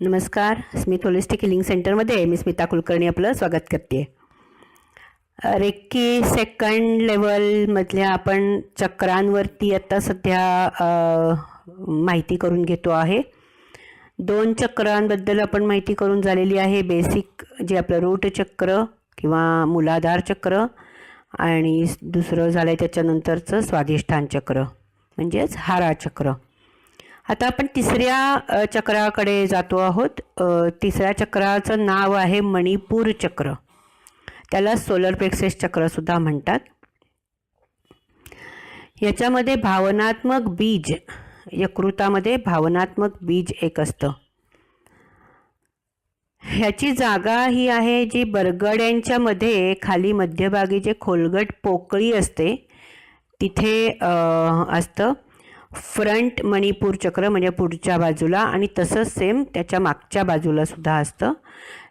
नमस्कार Smith holistic healing सेंटरमध्ये मी स्मिता कुलकर्णी आपलं स्वागत करते. रेक्की सेकंड लेवलमधल्या आपण चक्रांवरती आता सध्या माहिती करून घेतो आहे. दोन चक्रांबद्दल आपण माहिती करून झालेली आहे. बेसिक जे आपलं रूट चक्र किंवा मूलाधार चक्र आणि दुसरं झालं आहे त्याच्यानंतरचं स्वाधिष्ठान चक्र म्हणजेच हारा चक्र. आता आपण तिसऱ्या चक्राकडे जातो आहोत. तिसऱ्या चक्राचं नाव आहे मणिपूर चक्र. त्याला सोलर प्लेक्सेस चक्रसुद्धा म्हणतात. याच्यामध्ये भावनात्मक बीज यकृतामध्ये भावनात्मक बीज एक असतं. ह्याची जागा ही आहे जी बरगड्यांच्या मध्ये खाली मध्यभागी जे खोलगट पोकळी असते तिथे असतं. फ्रंट मणिपूर चक्र म्हणजे पुढच्या बाजूला आणि तसंच सेम त्याच्या मागच्या बाजूला सुद्धा असतं.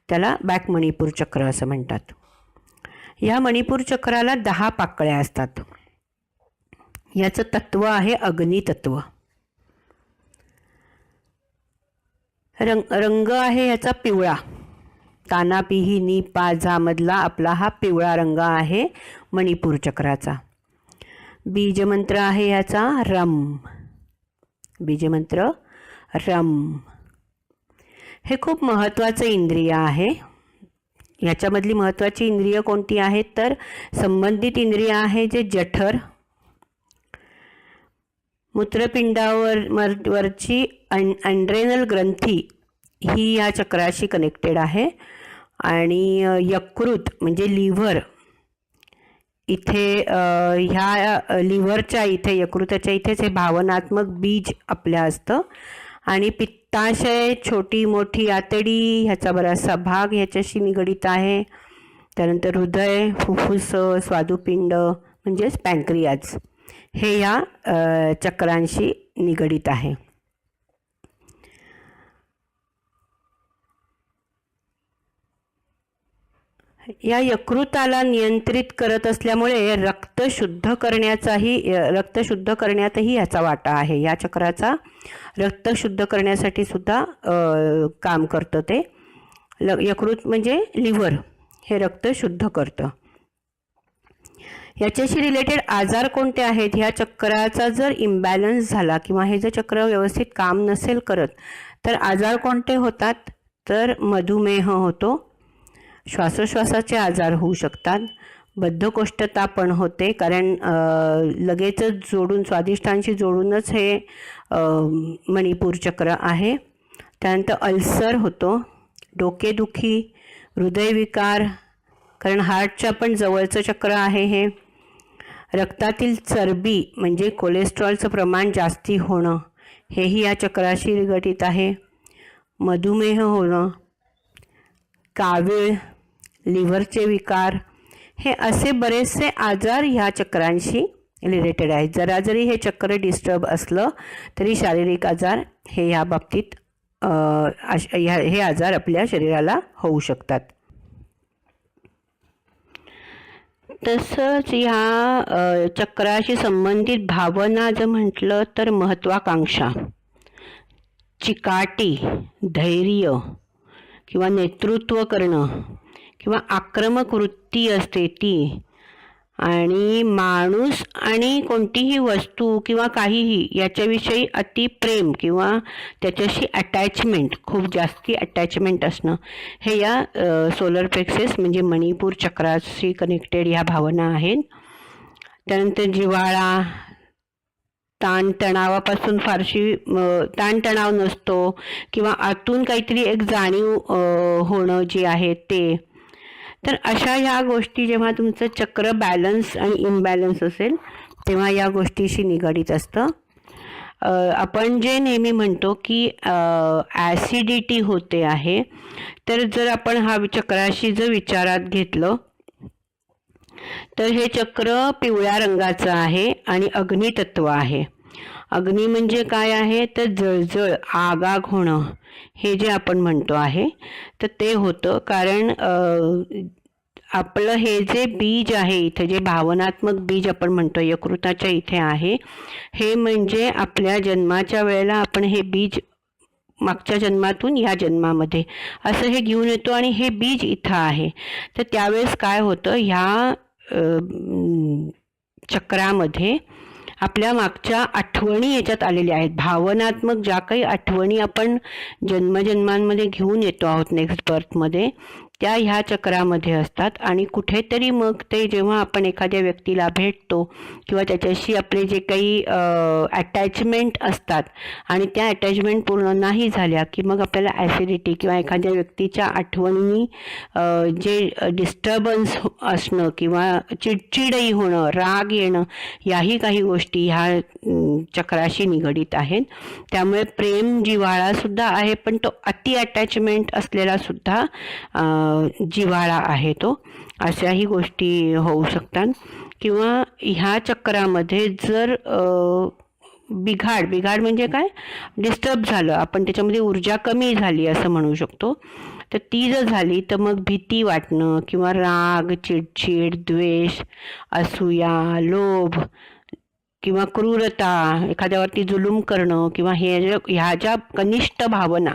त्याला बॅक मणिपूर चक्र असं म्हणतात. या मणिपूर चक्राला दहा पाकळ्या असतात. याचं तत्व आहे अग्नितत्व रंग रंग आहे याचा पिवळा. ताना पिही नी पा आपला हा पिवळा रंग आहे मणिपूर चक्राचा. बीजमंत्र आहे याचा रम. बीजमंत्र रम. हे खूप महत्त्वाचं इंद्रिय आहे. याच्यामधली महत्त्वाची इंद्रिय कोणती आहेत? तर संबंधित इंद्रिय आहे जे जठर मूत्रपिंडावर मर- वरची अन अँड्रेनल ग्रंथी ही या चक्राशी कनेक्टेड आहे. आणि यकृत म्हणजे लिव्हर इथे ह्या लिव्हरच्या इथे यकृताच्या इथेच हे भावनात्मक बीज आपल्या असतं. आणि पित्ताशय छोटी मोठी आतडी ह्याचा बराचसा भाग ह्याच्याशी निगडीत आहे. त्यानंतर हृदय फुफ्फुस स्वादुपिंड म्हणजेच पॅनक्रियाज हे या चक्रांशी निगडीत आहे. या यकृताला नियंत्रित करत असल्यामुळे रक्त शुद्ध करण्याचाही रक्त शुद्ध करण्यातही याचा वाटा आहे. या चक्राचा रक्त शुद्ध करण्यासाठी सुद्धा काम करतं ते. ल यकृत म्हणजे लिव्हर हे रक्त शुद्ध करतं. याच्याशी रिलेटेड आजार कोणते आहेत? ह्या चक्राचा जर इम्बॅलन्स झाला किंवा हे जर चक्र व्यवस्थित काम नसेल करत तर आजार कोणते होतात? तर मधुमेह होतो श्वासोश्वासाचे आजार होऊ शकतात. बद्धकोष्ठता पण होते कारण लगेचच जोडून स्वादिष्टांशी जोडूनच हे मणिपूर चक्र आहे. त्यानंतर अल्सर होतो डोकेदुखी हृदयविकार कारण हार्टच्या पण जवळचं चक्र आहे हे. रक्तातील चरबी म्हणजे कोलेस्ट्रॉलचं प्रमाण जास्ती होणं हेही या चक्राशी निगडित आहे. मधुमेह होणं कावीळ लिव्हरचे विकार. हे असे बरेचसे आजार ह्या चक्रांशी रिलेटेड आहेत. जरा जरी हे चक्र डिस्टर्ब असलं तरी शारीरिक आजार हे ह्या बाबतीत ह्या हे आजार आपल्या शरीराला होऊ शकतात. तसंच ह्या चक्राशी संबंधित भावना जर म्हटलं तर महत्त्वाकांक्षा चिकाटी धैर्य किंवा नेतृत्व करणं. किंवा आक्रमक वृत्ती असते ती. आणि माणूस आणि कोणतीही वस्तू किंवा काहीही याच्याविषयी अतिप्रेम किंवा त्याच्याशी अटॅचमेंट खूप जास्ती अटॅचमेंट असणं. हे या सोलर प्लेक्सेस म्हणजे मणिपूर चक्राशी कनेक्टेड ह्या भावना आहेत. त्यानंतर जिव्हाळा ताणतणावापासून फारशी ताणतणाव नसतो किंवा आतून काहीतरी एक जाणीव होणं जे आहे ते. तर अशा ह्या गोष्टी जेव्हा तुमचं चक्र बॅलन्स आणि इम्बॅलन्स असेल तेव्हा या गोष्टीशी निगडीत असतं. आपण जे नेहमी म्हणतो की ॲसिडिटी होते आहे तर जर आपण हा चक्राशी जर विचारात घेतलं तर हे चक्र पिवळ्या रंगाचं आहे आणि अग्नितत्व आहे. अग्नी म्हणजे काय आहे? तर जळजळ आगाग होणं. हे जे आपण म्हणतो आहे तर ते होतं कारण आपलं हे जे बीज आहे इथे जे भावनात्मक बीज आपण म्हणतो यकृताच्या इथे आहे हे म्हणजे आपल्या जन्माच्या वेळेला आपण हे बीज मागच्या जन्मातून या जन्मामध्ये असं हे घेऊन येतो आणि हे बीज इथं आहे. तर त्यावेळेस काय होतं? ह्या चक्रामध्ये आपल्या मागच्या आठवणी याच्यात आलेल्या आहेत. भावनात्मक ज्या काही आठवणी आपण जन्मजन्मांमध्ये घेऊन येतो आहोत नेक्स्ट बर्थमध्ये त्या ह्या चक्रामध्ये असतात. आणि कुठेतरी मग ते जेव्हा आपण एखाद्या व्यक्तीला भेटतो किंवा त्याच्याशी आपले जे काही अटॅचमेंट असतात आणि त्या अटॅचमेंट पूर्ण नाही झाल्या की मग आपल्याला ॲसिडिटी किंवा एखाद्या व्यक्तीच्या आठवणी जे डिस्टर्बन्स असणं किंवा चिडचिडही होणं राग येणं याही काही गोष्टी ह्या चक्राशी निगडीत आहेत. त्यामुळे प्रेम जिव्हाळासुद्धा आहे पण तो अति अटॅचमेंट असलेला सुद्धा जिव्हाळा आहे तो अशाही गोष्टी होऊ शकतात. किंवा ह्या चक्रामध्ये जर बिघाड बिघाड म्हणजे काय? डिस्टर्ब झालं आपण त्याच्यामध्ये ऊर्जा कमी झाली असं म्हणू शकतो. तर ती जर झाली तर मग भीती वाटणं किंवा राग चिडचिड द्वेष असूया लोभ किंवा क्रूरता एखाद्यावरती जुलूम करणं किंवा हे ज्या ह्या ज्या कनिष्ठ भावना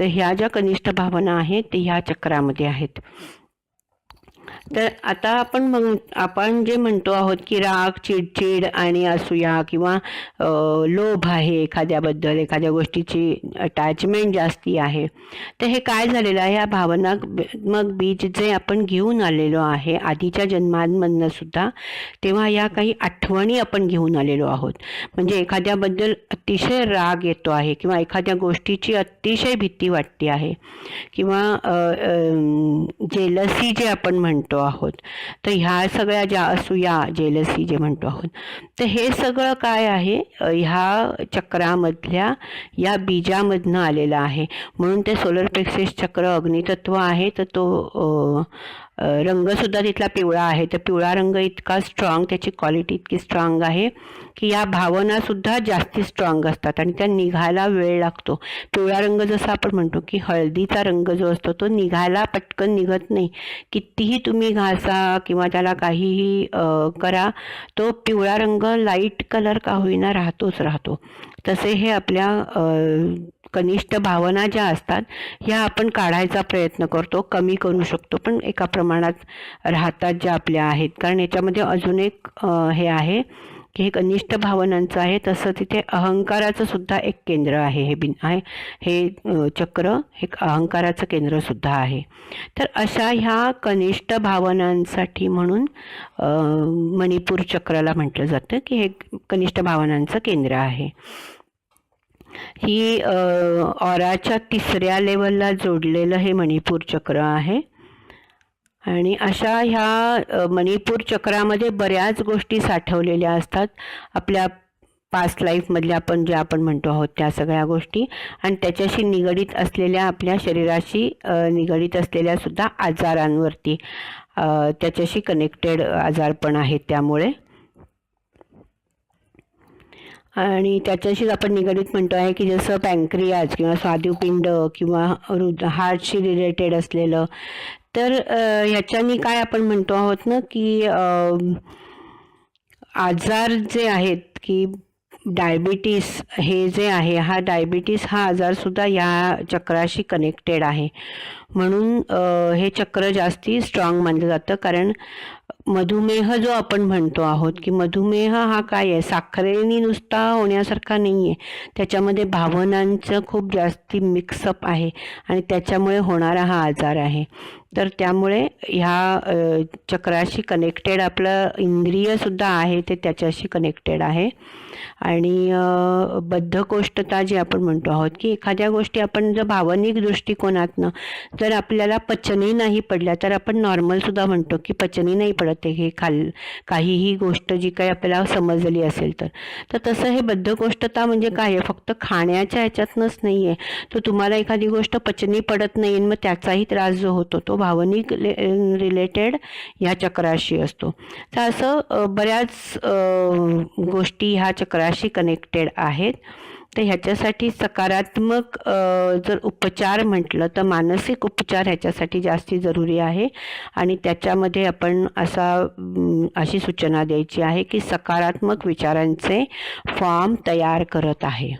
तर ह्या ज्या कनिष्ठ भावना आहेत ते ह्या चक्रामध्ये आहेत. तर आता आपण मग आपण जे म्हणतो आहोत की राग चिडचिड आणि असूया किंवा लोभ आहे एखाद्याबद्दल एखाद्या गोष्टीची अटॅचमेंट जास्ती आहे. तर हे काय झालेलं आहे? या भावना मग बीज जे आपण घेऊन आलेलो आहे आधीच्या जन्मांमधनं सुद्धा तेव्हा या काही आठवणी आपण घेऊन आलेलो आहोत. म्हणजे एखाद्याबद्दल अतिशय राग येतो आहे किंवा एखाद्या गोष्टीची अतिशय भीती वाटते आहे. किंवा जेलसी जे आपण म्हणतो म्हणतो आहोत. तर ह्या सगळ्या ज्या असूया जेलसी जे म्हणतो आहोत. तर हे सगळं काय आहे? ह्या चक्रामधल्या या बीजामधनं आलेलं आहे. म्हणून ते सोलर प्लेक्सेस चक्र अग्नितत्व आहे तर तो रंगसुद्धा तिथला पिवळा आहे. तर पिवळा रंग इतका स्ट्रॉंग त्याची क्वालिटी इतकी स्ट्रॉंग आहे की या भावनासुद्धा जास्ती स्ट्रॉंग असतात आणि त्या निघायला वेळ लागतो. पिवळा रंग जसा आपण म्हणतो की हळदीचा रंग जो असतो तो निघायला पटकन निघत नाही. कितीही तुम्ही घासा किंवा त्याला काहीही करा तो पिवळा रंग लाइट कलर का होईना राहतोच राहतो. तसे हे आपल्या कनिष्ठ भावना ज्या असतात ह्या आपण काढायचा प्रयत्न करतो कमी करू शकतो. पण एका प्रमाणात राहतात ज्या आपल्या आहेत. कारण याच्यामध्ये अजून एक हे आहे की हे कनिष्ठ भावनांचं आहे. तसं तिथे अहंकाराचं सुद्धा एक केंद्र आहे हे बिन आहे हे चक्र हे अहंकाराचं केंद्रसुद्धा आहे. तर अशा ह्या कनिष्ठ भावनांसाठी म्हणून मणिपूर चक्राला म्हटलं जातं की हे कनिष्ठ भावनांचं केंद्र आहे. ही ऑराच्या तिसऱ्या लेवलला जोडलेलं हे मणिपूर चक्र आहे. आणि अशा ह्या मणिपूर चक्रामध्ये बऱ्याच गोष्टी साठवलेल्या असतात. आपल्या पास्ट लाईफमधल्या आपण ज्या आपण म्हणतो आहोत त्या सगळ्या गोष्टी. आणि त्याच्याशी निगडीत असलेल्या आपल्या शरीराशी निगडीत असलेल्या सुद्धा आजारांवरती त्याच्याशी कनेक्टेड आजार पण आहेत त्यामुळे. आणि त्याच्याशीच आपण निगडीत म्हणतो आहे की जसं पँक्रियाज किंवा स्वादुपिंड किंवा हृद हार्टशी रिलेटेड असलेलं तर ह्याच्यानी काय आपण म्हणतो आहोत ना की आजार जे आहेत की डायबिटीस हे जे आहे हा डायबिटीस हा आजारसुद्धा या चक्राशी कनेक्टेड आहे. म्हणून हे चक्र जास्ती स्ट्रॉंग मानलं जातं. कारण मधुमेह जो आपण म्हणतो आहोत की मधुमेह हा काय आहे? साखरेनी नुसता होण्यासारखा नाही आहे त्याच्यामध्ये भावनांचं खूप जास्ती मिक्सअप आहे आणि त्याच्यामुळे होणारा हा आजार आहे. तर त्यामुळे ह्या चक्राशी कनेक्टेड आपलं इंद्रियसुद्धा आहे ते त्याच्याशी कनेक्टेड आहे. आणि बद्धकोष्टता बद्धकोष्ठता जी आपण म्हणतो आहोत की एखाद्या गोष्टी आपण जर भावनिक दृष्टिकोनातनं जर आपल्याला पचनही नाही पडल्या तर आपण नॉर्मलसुद्धा म्हणतो की पचनी नाही पडत आहे हे खाल काहीही गोष्ट जी काही आपल्याला समजली असेल तर. तर तसं हे बद्धकोष्ठता म्हणजे काय आहे? फक्त खाण्याच्या ह्याच्यातनंच नाही आहे तर तुम्हाला एखादी गोष्ट पचनी पडत नाही आणि मग त्याचाही त्रास जो होतो तो भावनिक रिलेटेड ह्या चक्राशी असतो. तर असं बऱ्याच गोष्टी ह्या चक्राशी कनेक्टेड आहेत. तर ह्याच्यासाठी सकारात्मक जर उपचार म्हटलं तर मानसिक उपचार ह्याच्यासाठी जास्ती जरुरी आहे. आणि त्याच्यामध्ये आपण असा अशी सूचना द्यायची आहे की सकारात्मक विचारांचे फॉर्म तयार करत आहे.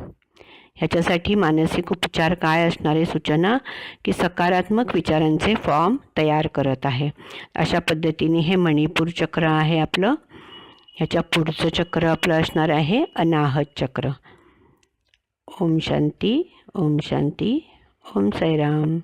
ह्याच्यासाठी मानसिक उपचार काय असणारे सूचना? की सकारात्मक विचारांचे फॉर्म तयार करत आहे. अशा पद्धतीने हे मणिपूर चक्र आहे आपलं. ह्याच्या पुढचं चक्र आपलं असणार आहे अनाहत चक्र. ओम शांती ओम शांती ओम साईराम.